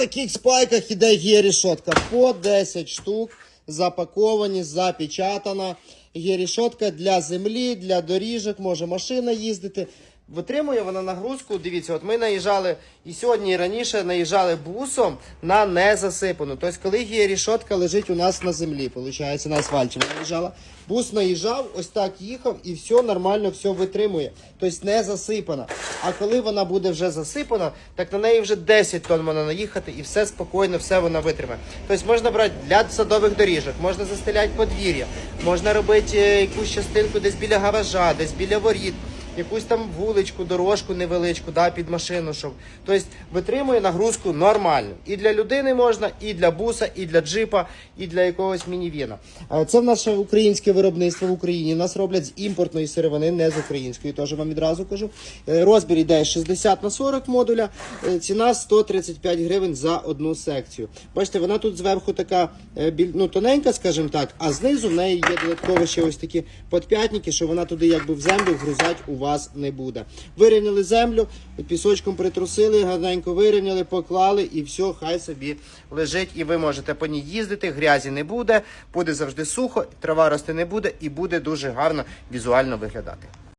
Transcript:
таких спайках іде гірішотка по 10 штук. Запаковані, запечатана. Є Гірішотка для землі, для доріжок, може машина їздити. Витримує вона нагрузку. Дивіться, от ми наїжджали і сьогодні, і раніше наїжджали бусом на незасипану. Тобто, коли гірішотка лежить у нас на землі, виходить, на асфальті вона наїжджала. Бус наїжджав, ось так їхав і все нормально, все витримує. Тобто не засипана. А коли вона буде вже засипана, так на неї вже 10 тонн можна наїхати і все спокійно, все вона витримає. Тобто можна брати для садових доріжок, можна застеляти подвір'я, можна робити е, якусь частинку десь біля гаража, десь біля воріт. Якусь там вуличку, дорожку невеличку, да, під машину, щоб. Тобто витримує нагрузку нормально. І для людини можна, і для буса, і для джипа, і для якогось мінівіна. Е, Це в наше українське виробництво в Україні. Нас роблять з імпортної сировини, не з української. Теж вам відразу кажу. Е, Розбір йде 60 на 40 модуля. Е, Ціна 135 гривень за одну секцію. Бачите, вона тут зверху така ну, тоненька, скажімо так, а знизу в неї є додатково ще ось такі подп'ятники, що вона туди якби в землю вгрузати у вас не буде. Вирівняли землю, пісочком притрусили, гарненько вирівняли, поклали і все, хай собі лежить. І ви можете по ній їздити, грязі не буде, буде завжди сухо, трава рости не буде і буде дуже гарно візуально виглядати.